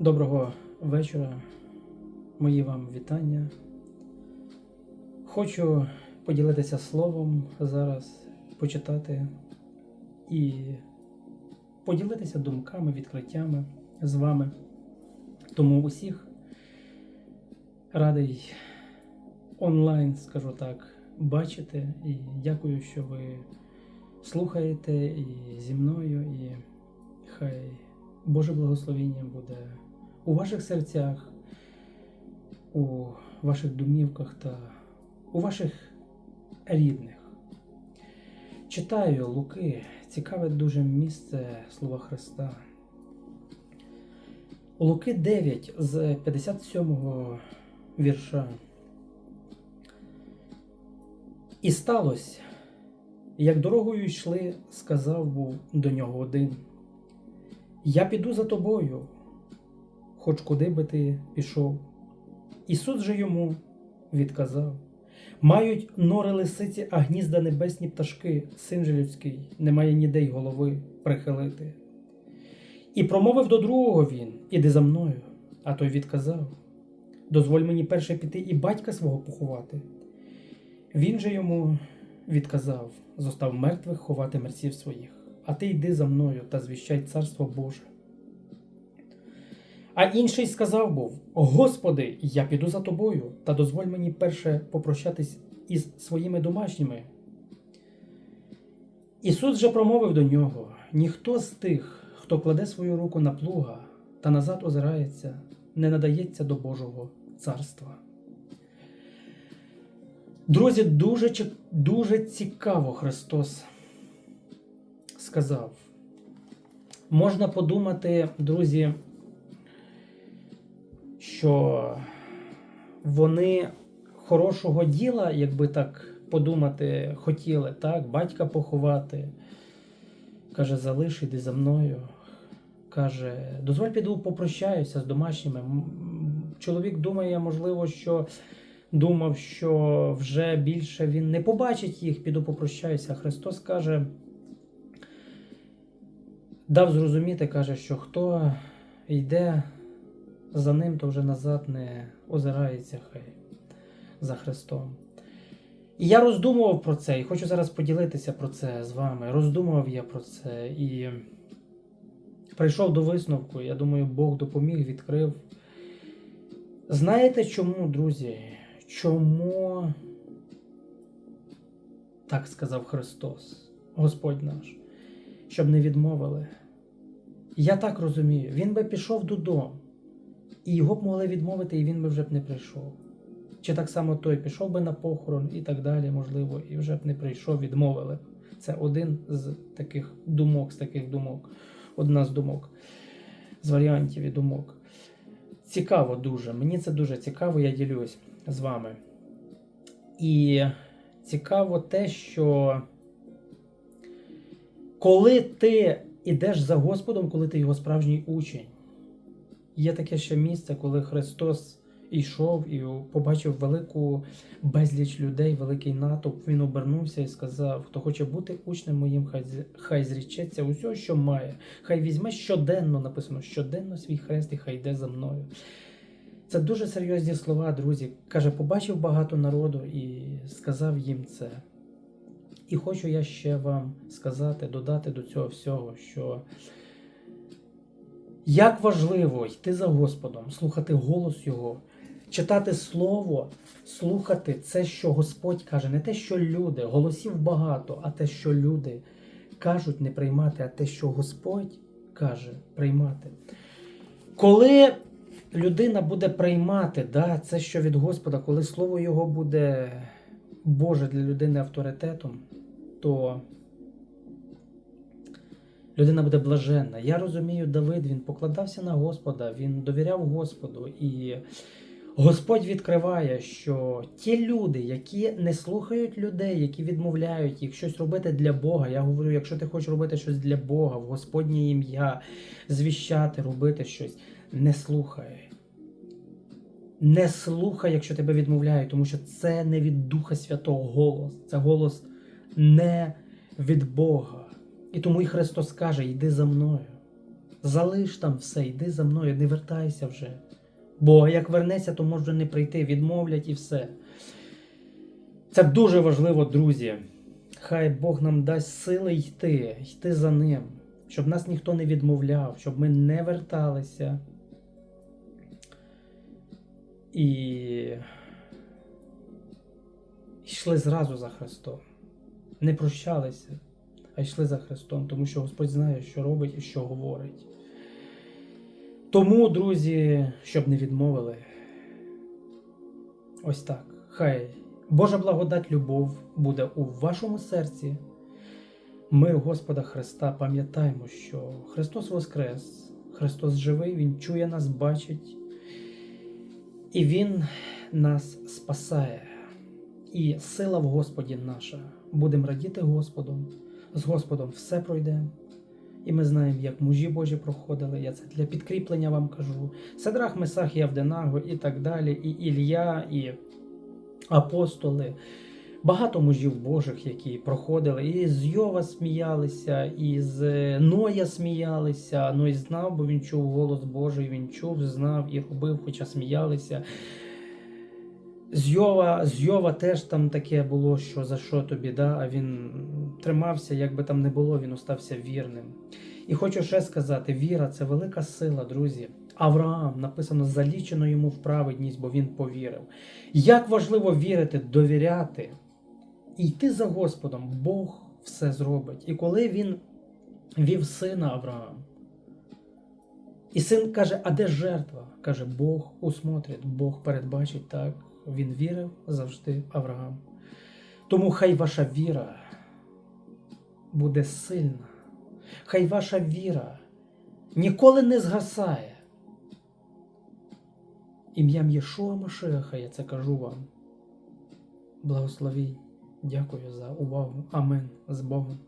Доброго вечора, мої вам вітання. Хочу поділитися словом зараз, почитати і поділитися думками, відкриттями з вами. Тому усіх радий онлайн, скажу так, бачити. І дякую, що ви слухаєте і зі мною, і Боже благословіння буде у ваших серцях, у ваших домівках та у ваших рідних. Читаю Луки, цікаве дуже місце слова Христа. Луки 9 з 57 вірша. І сталося, як дорогою йшли, сказав був до нього один. Я піду за тобою, хоч куди би ти пішов. Ісус же йому відказав: Мають нори лисиці, а гнізда небесні пташки, син же людський, немає ніде й голови прихилити. І промовив до другого він: Іди за мною. А той відказав: Дозволь мені перше піти і батька свого поховати. Він же йому відказав: Зостав мертвих ховати мерців своїх а ти йди за мною та звіщай царство Боже. А інший сказав був: Господи, я піду за тобою, та дозволь мені перше попрощатись із своїми домашніми. Ісус же промовив до нього: ніхто з тих, хто кладе свою руку на плуга та назад озирається, не надається до Божого царства. Друзі, дуже, дуже цікаво Христос сказав. Можна подумати, друзі, що вони хорошого діла, якби так подумати, хотіли, так, батька поховати. Каже, залиш, іди за мною. Каже, дозволь піду попрощаюся з домашніми. Чоловік думає, можливо, що думав, що вже більше він не побачить їх, піду попрощаюся. Христос каже дав зрозуміти, каже, що хто йде за ним, то вже назад не озирається хай за Христом. І я роздумував про це, і хочу зараз поділитися про це з вами. Роздумував я про це і прийшов до висновку. Я думаю, Бог допоміг, відкрив. Знаєте чому, друзі? Чому так сказав Христос, Господь наш? Щоб не відмовили. Я так розумію, він би пішов додому, і його б могли відмовити, і він би вже б не прийшов. Чи так само той пішов би на похорон і так далі, можливо, і вже б не прийшов, відмовили. Це один з таких думок, з таких думок, одна з думок, з варіантів і думок. Цікаво дуже. Мені це дуже цікаво, я ділюсь з вами. І цікаво те, що коли ти йдеш за Господом, коли ти його справжній учень, є таке ще місце, коли Христос йшов і побачив велику безліч людей, великий натовп, він обернувся і сказав: Хто хоче бути учнем моїм, хай хай зрічеться усього, що має, хай візьме щоденно, написано, щоденно свій хрест і хай йде за мною. Це дуже серйозні слова, друзі. Каже, побачив багато народу і сказав їм це. І хочу я ще вам сказати, додати до цього всього, що як важливо йти за Господом, слухати голос Його, читати Слово, слухати це, що Господь каже, не те, що люди, голосів багато, а те, що люди кажуть, не приймати, а те, що Господь каже, приймати. Коли людина буде приймати да, це, що від Господа, коли Слово Його буде. Боже для людини авторитетом, то людина буде блаженна. Я розумію, Давид він покладався на Господа, він довіряв Господу, і Господь відкриває, що ті люди, які не слухають людей, які відмовляють їх щось робити для Бога. Я говорю, якщо ти хочеш робити щось для Бога, в Господнє ім'я, звіщати, робити щось, не слухай. Не слухай, якщо тебе відмовляють, тому що це не від Духа Святого голос, це голос не від Бога. І тому і Христос каже: йди за мною. Залиш там все, йди за мною, не вертайся вже. Бо як вернеться, то може не прийти, відмовлять і все. Це дуже важливо, друзі. Хай Бог нам дасть сили йти, йти за ним, щоб нас ніхто не відмовляв, щоб ми не верталися. І йшли зразу за Христом. Не прощалися, а йшли за Христом, тому що Господь знає, що робить і що говорить. Тому, друзі, щоб не відмовили. Ось так. Хай Божа благодать, любов буде у вашому серці. Мир Господа Христа, пам'ятаємо, що Христос Воскрес, Христос живий, Він чує нас, бачить, і Він нас спасає. І сила в Господі наша. Будемо радіти Господом. З Господом все пройде. І ми знаємо, як мужі Божі проходили. Я це для підкріплення вам кажу. Седрах, Месах, Явденаго і так далі, і Ілля, і апостоли. Багато мужів Божих, які проходили, і з Йова сміялися, і з Ноя сміялися. Ной знав, бо він чув голос Божий, він чув, знав і робив, хоча сміялися. З Йова, з Йова теж там таке було, що за що тобі, да? а він тримався, як би там не було, він остався вірним. І хочу ще сказати: віра це велика сила, друзі. Авраам написано залічено йому в праведність, бо він повірив. Як важливо вірити, довіряти і йти за Господом, Бог все зробить. І коли він вів сина Авраам, і син каже: А де жертва? Каже, Бог усмотрить, Бог передбачить так. Він вірив завжди Авраам. Тому хай ваша віра буде сильна. Хай ваша віра ніколи не згасає. Ім'ям Єшуа Машеха, я це кажу вам. Благословіть. Дякую за увагу. Амен. З Богом.